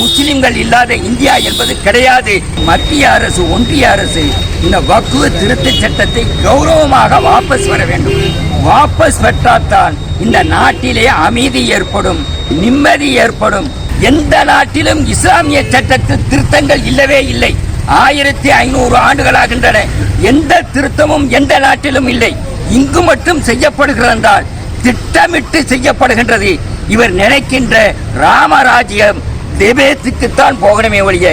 முஸ்லிம்கள் இல்லாத இந்தியா என்பது கிடையாது. மத்திய அரசு ஒன்றிய அரசு இந்த வக்குவ திருத்த சட்டத்தை கௌரவமாக வாபஸ் வர வேண்டும். வாபஸ் பெற்றால்தான் இந்த நாட்டிலே அமைதி ஏற்படும் நிம்மதி ஏற்படும். எந்த நாட்டிலும் இஸ்லாமிய சட்டத்தில் திருத்தங்கள் இல்லவே இல்லை. ஆயிரத்தி ஐநூறு ஆண்டுகளாகின்றன. எந்த திருத்தமும் எந்த நாட்டிலும் இல்லை. இங்கு மட்டும் செய்யப்படுகிறதால் திட்டமிட்டு செய்யப்படுகின்றது. இவர் நினைக்கின்ற ராமராஜ்யம் திபேத்துக்குத்தான் போகணுமே ஒழிய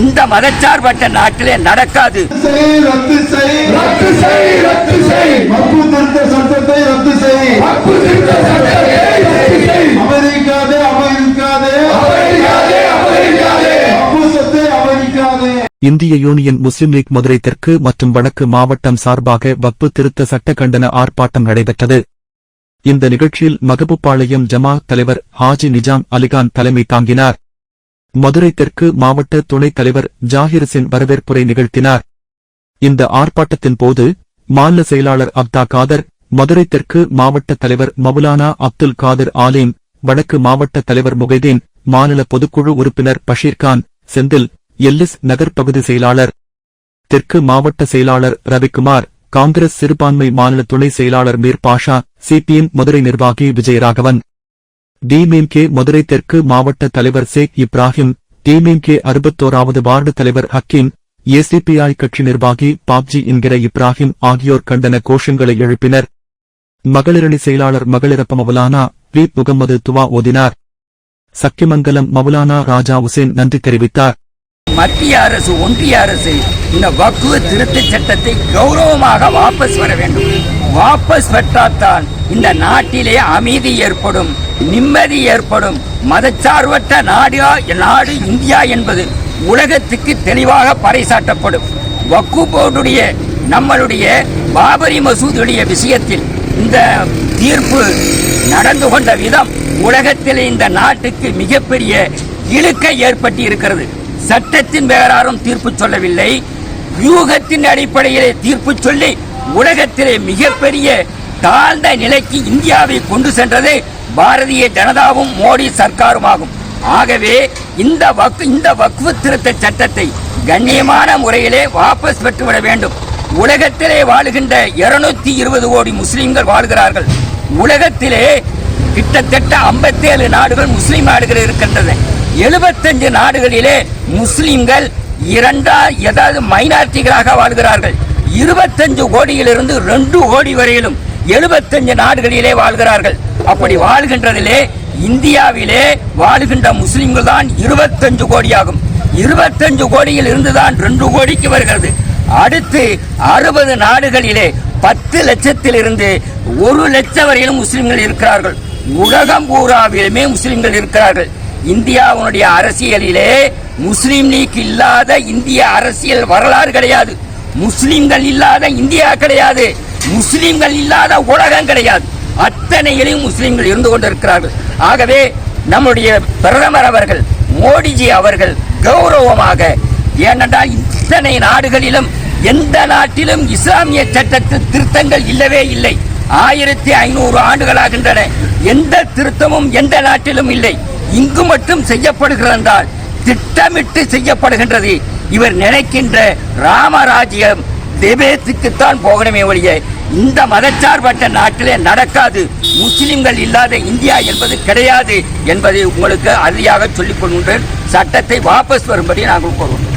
இந்த மதச்சார்பற்ற நாட்டிலே நடக்காது. செய் ரத்து செய். ரத்து செய் ரத்து செய். வக்பு திருத்த சட்டத்தை ரத்து செய். வக்பு திருத்த சட்டத்தை ரத்து செய். அமெரிக்காதே அமெரிக்காதே அமெரிக்காதே அமெரிக்காதே வக்பு சொத்தை அமெரிக்காதே இந்திய யூனியன் முஸ்லிம் லீக் மதுரை தெற்கு மற்றும் வடக்கு மாவட்டம் சார்பாக வக்பு திருத்த சட்ட கண்டன ஆர்ப்பாட்டம் நடைபெற்றது. இந்த நிகழ்ச்சியில் மகபுப்பாளையம் ஜமாத் தலைவர் ஹாஜி நிஜாம் அலிகான் தலைமை தாங்கினார். மதுரை தெற்கு மாவட்ட துணைத் தலைவர் ஜாகிரசின் வரவேற்புரை நிகழ்த்தினார். இந்த ஆர்ப்பாட்டத்தின் போது மாநில செயலாளர் அப்தா காதர் மதுரை தெற்கு மாவட்ட தலைவர் மவுலானா அப்துல் காதர் ஆலீம் வடக்கு மாவட்ட தலைவர் முகைதீன் மாநில பொதுக்குழு உறுப்பினர் பஷீர்கான் செந்தில் எல்லிஸ் நகர் பகுதி செயலாளர். தெற்கு மாவட்ட செயலாளர் ரவிக்குமார் காங்கிரஸ் சிறுபான்மை மாநில துணை செயலாளர் மீர் பாஷா சிபிஎம் மதுரை நிர்வாகி விஜயராகவன். டிமிம்கே மதுரை தெற்கு மாவட்ட தலைவர் ஷேக் இப்ராஹிம் டிமிம்கே அறுபத்தோராவது வார்டு தலைவர் ஹக்கீம் ஏசிபிஐ கட்சி நிர்வாகி பாப்ஜி என்கிற இப்ராஹிம் ஆகியோர் கண்டன கோஷங்களை எழுப்பினர். மகளிரணி செயலாளர் மகளிரப்ப மவுலானா வி முகமது துவா ஓதினார். சக்கிமங்கலம் மவுலானா ராஜா உசேன் நன்றி தெரிவித்தார். மத்திய அரசு ஒன்றிய அரசு இந்த வக்குவ திருத்த சட்டத்தை கௌரவமாக வாபஸ் வர வேண்டும். வாபஸ் பெற்றால்தான் இந்த நாட்டிலே அமைதி ஏற்படும். நிம்மதி ஏற்படும். மதச்சார்பற்ற நாடா நாடு இந்தியா என்பது உலகத்துக்கு தெளிவாக பறைசாட்டப்படும் வக்கு போர்டுடைய நம்மளுடைய பாபரி மசூதியுடைய விஷயத்தில் இந்த தீர்ப்பு நடந்து கொண்ட விதம் உலகத்தில் இந்த நாட்டுக்கு மிகப்பெரிய இழுக்கை ஏற்பட்டு இருக்கிறது சட்டத்தின் வேறாரும் தீர்ப்பு சொல்லவில்லை. யூகத்தின் அடிப்படையிலே தீர்ப்பு சொல்லி உலகத்திலே மிகப்பெரிய தாழ்ந்த நிலைக்கு இந்தியாவை கொண்டு சென்றது பாரதிய ஜனதாவும் மோடி சர்க்காருமாகும். ஆகவே இந்த வக்கு இந்த வக்ஃபு திருத்த சட்டத்தை கண்ணியமான முறையிலே வாபஸ் பெற்றுவிட வேண்டும். உலகத்திலே வாழுகின்ற இருநூத்தி இருபது கோடி முஸ்லிம்கள் வாழ்கிறார்கள். உலகத்திலே கிட்டத்தட்ட 57 நாடுகள் முஸ்லிம் நாடுகள் இருக்கின்றன. 75 நாடுகளிலே முஸ்லிம்கள் இரண்டா ஏதாவது மைனாரிட்டிகளாக வாழ்கிறார்கள். 25 கோடியிலிருந்து ரெண்டு கோடி வரையிலும் 75 நாடுகளிலே வாழ்கிறார்கள். அப்படி வாழ்கின்றதிலே இந்தியாவிலே வாழுகின்ற முஸ்லிம்கள் தான் 25 கோடியாகும். 25 கோடியில் இருந்துதான் ரெண்டு கோடிக்கு வருகிறது. அடுத்து அறுபது நாடுகளிலே பத்து லட்சத்திலிருந்து ஒரு லட்சம் வரையிலும் முஸ்லிம்கள் இருக்கிறார்கள். உலகம் பூராவிலுமே முஸ்லிம்கள் இருக்கிறார்கள். இந்தியாவுடைய அரசியலிலே முஸ்லீம் லீக் இல்லாத இந்திய அரசியல் வரலாறு கிடையாது. முஸ்லிம்கள் இல்லாத இந்தியா கிடையாது. முஸ்லிம்கள் இல்லாத உலகம் கிடையாது. அத்தனையிலும் முஸ்லிம்கள் இருந்து கொண்டிருக்கிறார்கள். ஆகவே நம்முடைய பிரதமர் அவர்கள் மோடிஜி அவர்கள் கௌரவமாக ஏனென்றால் இத்தனை நாடுகளிலும் எந்த நாட்டிலும் இஸ்லாமிய சட்டத்தில் திருத்தங்கள் இல்லவே இல்லை. ஆயிரத்தி ஐநூறு ஆண்டுகளாகின்றன. எந்த திருத்தமும் எந்த நாட்டிலும் இல்லை. இங்கு மட்டும் செய்யப்படுகிறதால் திட்டமிட்டு செய்யப்படுகின்றது. இவர் நினைக்கின்ற ராமராஜ்யம் திபேத்துக்குத்தான் போகணுமே ஒழிய இந்த மதச்சார்பற்ற நாட்டிலே நடக்காது. முஸ்லிம்கள் இல்லாத இந்தியா என்பது கிடையாது என்பதை உங்களுக்கு அறுதியாக சொல்லிக் கொள்கின்றேன். சட்டத்தை வாபஸ் வரும்படி நாங்கள் கூறுவோம்